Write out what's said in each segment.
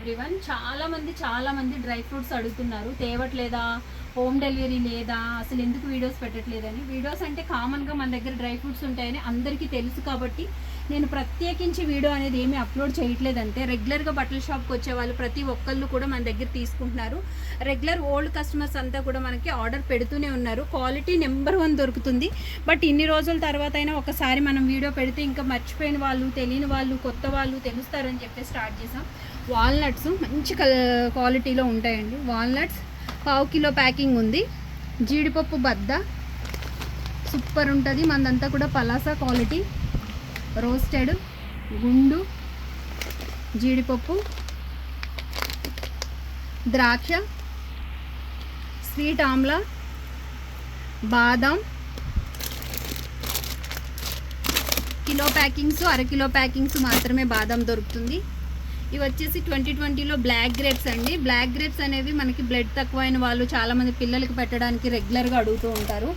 Everyone చాలా మంది చాలా మంది డ్రై ఫ్రూట్స్ అడుగుతున్నారు. తేవట్లేదా? హోమ్ డెలివరీ లేదా? అసలు ఎందుకు వీడియోస్ పెట్టట్లేదని. వీడియోస్ అంటే కామన్గా మన దగ్గర డ్రై ఫ్రూట్స్ ఉంటాయని అందరికీ తెలుసు కాబట్టి నేను ప్రత్యేకించి వీడియో అనేది ఏమీ అప్లోడ్ చేయట్లేదంటే రెగ్యులర్గా బట్టల షాప్కి వచ్చే వాళ్ళు ప్రతి ఒక్కళ్ళు కూడా మన దగ్గర తీసుకుంటున్నారు. రెగ్యులర్ ఓల్డ్ కస్టమర్స్ అంతా కూడా మనకి ఆర్డర్ పెడుతూనే ఉన్నారు. క్వాలిటీ నెంబర్ వన్ దొరుకుతుంది. బట్ ఇన్ని రోజుల తర్వాత అయినా ఒకసారి మనం వీడియో పెడితే ఇంకా మర్చిపోయిన వాళ్ళు తెలియని వాళ్ళు కొత్త వాళ్ళు తెలుస్తారని చెప్పి స్టార్ట్ చేసాం. వాల్నట్స్ మంచి కల క్వాలిటీలో ఉంటాయండి. వాల్నట్స్ పావు కిలో ప్యాకింగ్ ఉంది. జీడిపప్పు బద్ద సూపర్ ఉంటుంది. మనదంతా కూడా పలాసా క్వాలిటీ. రోస్టెడ్ గుండు జీడిపప్పు ద్రాక్ష స్వీట్ ఆమ్లా బాదం. కిలో ప్యాకింగ్స్ అరకిలో ప్యాకింగ్స్ మాత్రమే బాదం దొరుకుతుంది. ఇవి వచ్చేసి ట్వంటీ ట్వంటీలో బ్లాక్ గ్రేప్స్ అండి. బ్లాక్ గ్రేప్స్ అనేవి మనకి బ్లడ్ తక్కువైన వాళ్ళు చాలామంది పిల్లలకి పెట్టడానికి రెగ్యులర్గా అడుగుతూ ఉంటారు.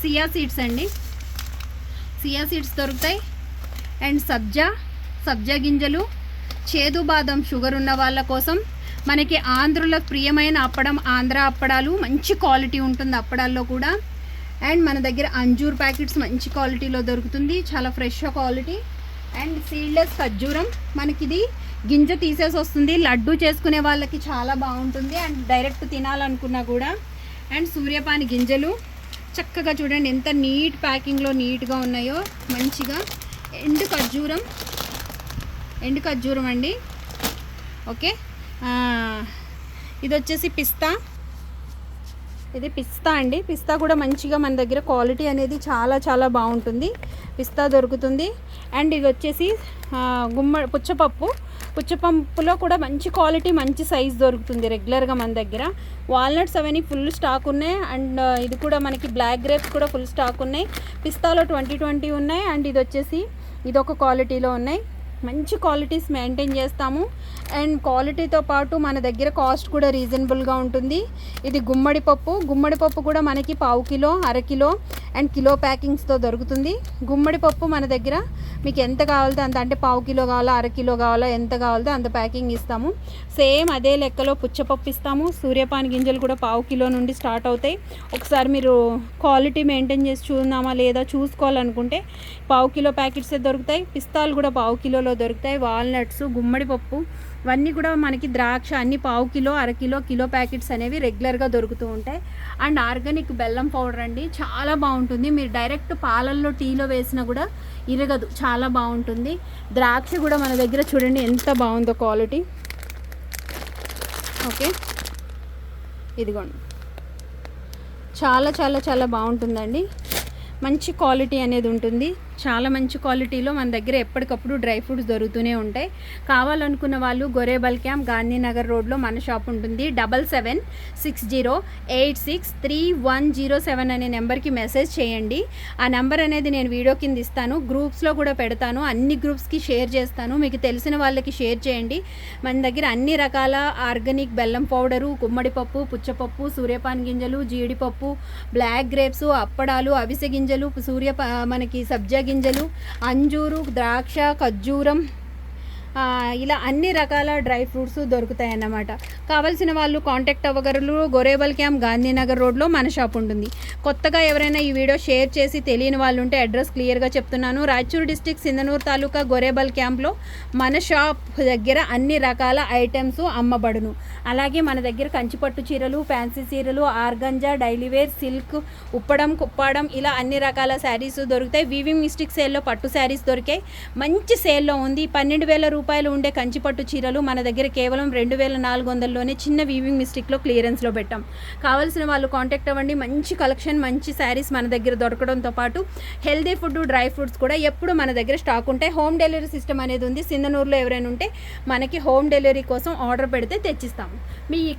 సియా సీడ్స్ అండి. సియా సీడ్స్ దొరుకుతాయి. అండ్ సబ్జా సబ్జా గింజలు చేదు బాదం షుగర్ ఉన్న వాళ్ళ కోసం మనకి ఆంధ్రుల ప్రియమైన అప్పడం ఆంధ్ర అప్పడాలు మంచి క్వాలిటీ ఉంటుంది అప్పడాల్లో కూడా. అండ్ మన దగ్గర అంజూర్ ప్యాకెట్స్ మంచి క్వాలిటీలో దొరుకుతుంది. చాలా ఫ్రెష్ క్వాలిటీ. అండ్ సీడ్లెస్ ఖర్జూరం మనకిది గింజ తీసేసి వస్తుంది. లడ్డు చేసుకునే వాళ్ళకి చాలా బాగుంటుంది. అండ్ డైరెక్ట్ తినాలనుకున్నా కూడా. అండ్ సూర్యపాని గింజలు. చక్కగా చూడండి ఎంత నీట్ ప్యాకింగ్లో నీట్గా ఉన్నాయో. మంచిగా. ఎండు ఖర్జూరం. ఎండు ఖర్జూరం అండి. ఓకే. ఇది వచ్చేసి పిస్తా. ఇది పిస్తా అండి. పిస్తా కూడా మంచిగా మన దగ్గర క్వాలిటీ అనేది చాలా చాలా బాగుంటుంది. పిస్తా దొరుకుతుంది. అండ్ ఇది వచ్చేసి గుమ్మ పుచ్చపప్పు. పుచ్చపంపులో కూడా మంచి క్వాలిటీ మంచి సైజ్ దొరుకుతుంది రెగ్యులర్గా మన దగ్గర. వాల్నట్స్ అవన్నీ ఫుల్ స్టాక్ ఉన్నాయి. అండ్ ఇది కూడా మనకి బ్లాక్ గ్రేప్స్ కూడా ఫుల్ స్టాక్ ఉన్నాయి. పిస్తాలో ట్వంటీ ట్వంటీ ఉన్నాయి. అండ్ ఇది వచ్చేసి ఇది ఒక క్వాలిటీలో ఉన్నాయి. మంచి క్వాలిటీస్ మెయింటైన్ చేస్తాము. అండ్ క్వాలిటీతో పాటు మన దగ్గర కాస్ట్ కూడా రీజనబుల్గా ఉంటుంది. ఇది గుమ్మడి పప్పు. గుమ్మడి పప్పు కూడా మనకి పావు కిలో అర కిలో అండ్ కిలో ప్యాకింగ్స్తో దొరుకుతుంది. గుమ్మడి పప్పు మన దగ్గర మీకు ఎంత కావాలో అంత అంటే పావు కిలో కావాలో అర కిలో కావాలో ఎంత కావాలో అంత ప్యాకింగ్ ఇస్తాము. సేమ్ అదే లెక్కలో పుచ్చపప్పు ఇస్తాము. సూర్యపాని గింజలు కూడా పావు కిలో నుండి స్టార్ట్ అవుతాయి. ఒకసారి మీరు క్వాలిటీ మెయింటైన్ చేసి చూద్దామా లేదా చూసుకోవాలనుకుంటే పావు కిలో ప్యాకెట్సే దొరుకుతాయి. పిస్తాలు కూడా పావు కిలోలో దొరుకుతాయి. వాల్నట్స్ గుమ్మడి పప్పు ఇవన్నీ కూడా మనకి ద్రాక్ష అన్ని పావు కిలో అరకిలో కిలో ప్యాకెట్స్ అనేవి రెగ్యులర్గా దొరుకుతూ ఉంటాయి. అండ్ ఆర్గానిక్ బెల్లం పౌడర్ అండి చాలా బాగుంటుంది. మీరు డైరెక్ట్ పాలల్లో టీలో వేసినా కూడా ఇరగదు చాలా బాగుంటుంది. ద్రాక్ష కూడా మన దగ్గర చూడండి ఎంత బాగుందో క్వాలిటీ. ఓకే. ఇదిగోండి. చాలా చాలా చాలా బాగుంటుందండి. మంచి క్వాలిటీ అనేది ఉంటుంది. చాలా మంచి క్వాలిటీలో మన దగ్గర ఎప్పటికప్పుడు డ్రై ఫ్రూట్స్ దొరుకుతూనే ఉంటాయి. కావాలనుకున్న వాళ్ళు గొరేబల్ క్యాంప్ గాంధీనగర్ రోడ్లో మన షాప్ ఉంటుంది. Double seven six zero eight six three one zero seven అనే నెంబర్కి మెసేజ్ చేయండి. ఆ నెంబర్ అనేది నేను వీడియో కింద ఇస్తాను. గ్రూప్స్లో కూడా పెడతాను. అన్ని గ్రూప్స్కి షేర్ చేస్తాను. మీకు తెలిసిన వాళ్ళకి షేర్ చేయండి. మన దగ్గర అన్ని రకాల ఆర్గానిక్ బెల్లం పౌడరు గుమ్మడి పప్పు పుచ్చపప్పు సూర్యపాన్ గింజలు జీడిపప్పు బ్లాక్ గ్రేప్స్ అప్పడాలు అవిసె గింజలు సూర్య మనకి సబ్జా గింజలు అంజూరు ద్రాక్ష ఖర్జూరం ఇలా అన్ని రకాల డ్రై ఫ్రూట్స్ దొరుకుతాయి అన్నమాట కావాల్సిన వాళ్ళు కాంటాక్ట్ అవ్వగలరు. గొరేబల్ క్యాంప్ గాంధీనగర్ రోడ్లో మన షాప్ ఉంటుంది. కొత్తగా ఎవరైనా ఈ వీడియో షేర్ చేసి తెలియని వాళ్ళు ఉంటే అడ్రస్ క్లియర్గా చెప్తున్నాను. రాయచూరు డిస్టిక్ సింధనూరు తాలూకా గొరేబల్ క్యాంప్లో మన షాప్ దగ్గర అన్ని రకాల ఐటమ్స్ అమ్మబడును. అలాగే మన దగ్గర కంచిపట్టు చీరలు ఫ్యాన్సీ చీరలు ఆర్గంజా డైలీవేర్ సిల్క్ ఉప్పడం కుప్పడం ఇలా అన్ని రకాల శారీస్ దొరుకుతాయి. వీవింగ్ మిస్టిక్ సేల్లో పట్టు శారీస్ దొరికాయి. మంచి సేల్లో ఉంది. పన్నెండు వేల రూపాయలు ఉండే కంచిపట్టు చీరలు మన దగ్గర కేవలం రెండు వేల నాలుగు వందల్లోనే చిన్న వీవింగ్ మిస్టిక్లో క్లియరెన్స్లో పెట్టాం. కావాల్సిన వాళ్ళు కాంటాక్ట్ అవ్వండి. మంచి కలెక్షన్ మంచి శారీస్ మన దగ్గర దొరకడంతో పాటు హెల్దీ ఫుడ్ డ్రై ఫ్రూట్స్ కూడా ఎప్పుడు మన దగ్గర స్టాక్ ఉంటాయి హోమ్ డెలివరీ సిస్టమ్ అనేది ఉంది. సింధనూరులో ఎవరైనా ఉంటే మనకి హోమ్ డెలివరీ కోసం ఆర్డర్ పెడితే తెచ్చిస్తాము మీ